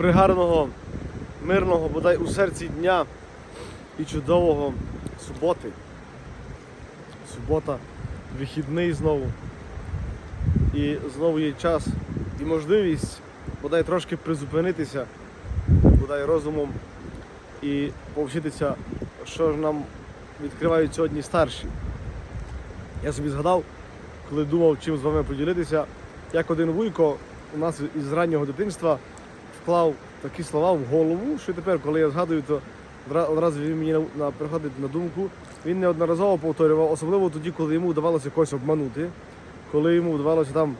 пригарного, мирного, бодай у серці дня і чудового суботи. Субота, вихідний знову. І знову є час і можливість бодай трошки призупинитися, бодай розумом і повчитися, що ж нам відкривають сьогодні старші. Я собі згадав, коли думав, чим з вами поділитися, як один вуйко у нас із раннього дитинства вклав такі слова в голову, що тепер, коли я згадую, то одра- одразу він мені приходить на думку. Він неодноразово повторював, особливо тоді, коли йому вдавалося когось обманути, коли йому вдавалося там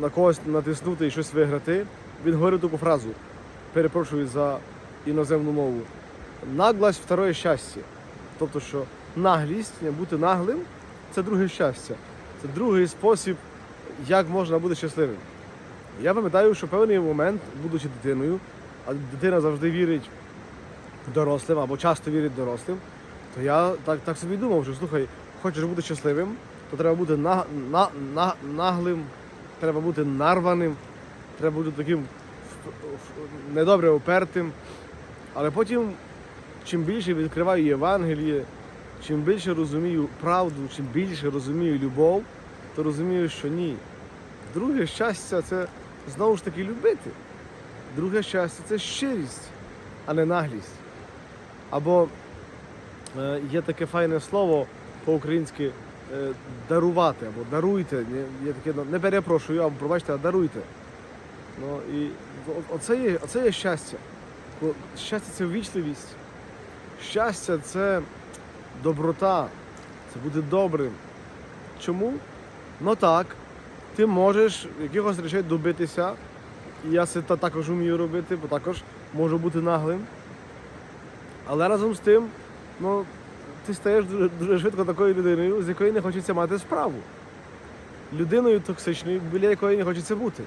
на когось натиснути і щось виграти. Він говорив таку фразу, перепрошую за іноземну мову. Наглость второе щастя. Тобто, що наглість, бути наглим це друге щастя. Це другий спосіб, як можна бути щасливим. Я пам'ятаю, що певний момент, будучи дитиною, а дитина завжди вірить дорослим або часто вірить дорослим, то я так, так собі думав, що слухай, хочеш бути щасливим, то треба бути на, на, на, наглим, треба бути нарваним, треба бути таким недобре упертим. Але потім, чим більше відкриваю Євангеліє, чим більше розумію правду, чим більше розумію любов, то розумію, що ні. Друге щастя це знову ж таки любити. Друге щастя це щирість, а не наглість. Або е, є таке файне слово по-українськи е, дарувати або даруйте. Є- таке, не перепрошую, або пробачте, а даруйте. Ну, і оце є, оце є щастя. Щастя це ввічливість. Щастя це доброта, це бути добрим. Чому? Ну так, ти можеш якихось речей добитися. Я це також вмію робити, бо також можу бути наглим. Але разом з тим, ну, ти стаєш дуже, дуже швидко такою людиною, з якою не хочеться мати справу. Людиною токсичною, біля якої не хочеться бути.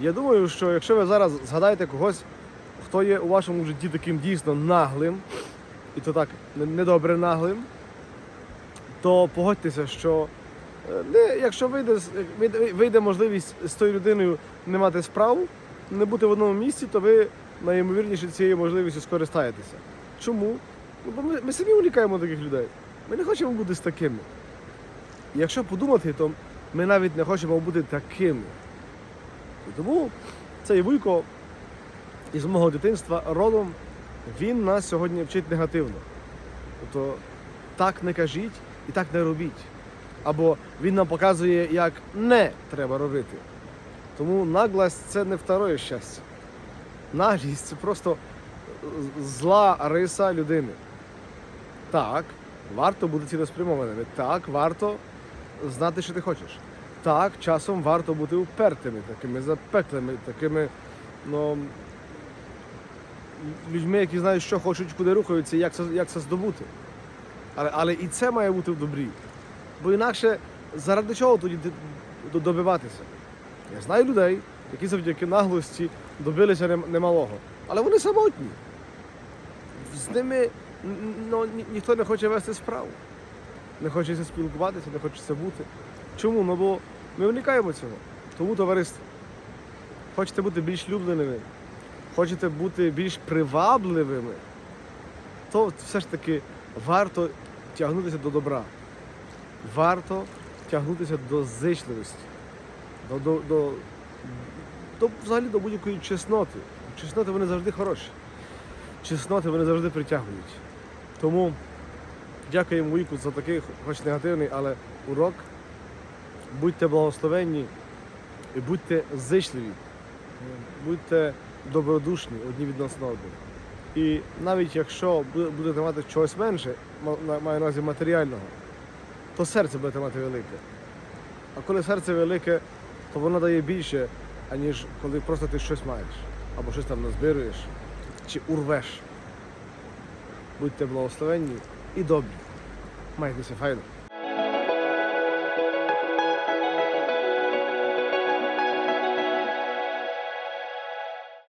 Я думаю, що якщо ви зараз згадаєте когось, хто є у вашому житті таким дійсно наглим, і то так недобре наглим, то погодьтеся, що е, не, якщо вийде, вийде, можливість з тою людиною не мати справу, не бути в одному місці, то ви найімовірніше цією можливістю скористаєтеся. Чому? Ну, бо ми, ми самі уникаємо таких людей. Ми не хочемо бути з такими. Якщо подумати, то ми навіть не хочемо бути такими. І тому цей вуйко із мого дитинства родом, він нас сьогодні вчить негативно. Тобто так не кажіть і так не робіть. Або він нам показує, як не треба робити. Тому наглость це не второе щастя. Наглість це просто зла риса людини. Так, варто бути цілеспрямованими. Так, варто знати, що ти хочеш. Так, часом варто бути упертими, такими запеклими, такими ну, людьми, які знають, що хочуть, куди рухаються, як це, як це здобути. Але, але і це має бути в добрі. Бо інакше заради чого тоді добиватися? Я знаю людей, які завдяки наглості добилися немалого. Але вони самотні. З ними ну, ні- ніхто не хоче вести справу. Не хочеться спілкуватися, не хочеться бути. Чому? Ну бо ми уникаємо цього. Тому товариство. Хочете бути більш любленими, хочете бути більш привабливими, то все ж таки варто тягнутися до добра. Варто тягнутися до зичливості, до, до, до, до взагалі до будь-якої чесноти. Чесноти вони завжди хороші. Чесноти вони завжди притягують. Тому дякуємо Вуйку за такий, хоч негативний, але урок. Будьте благословенні і будьте зичливі, будьте добродушні одні відносно одних. І навіть якщо будете мати чогось менше, маю на увазі матеріального, то серце будете мати велике. А коли серце велике, то воно дає більше, аніж коли просто ти щось маєш, або щось там назбируєш чи урвеш. Будьте благословенні і добрі. Майтеся файно.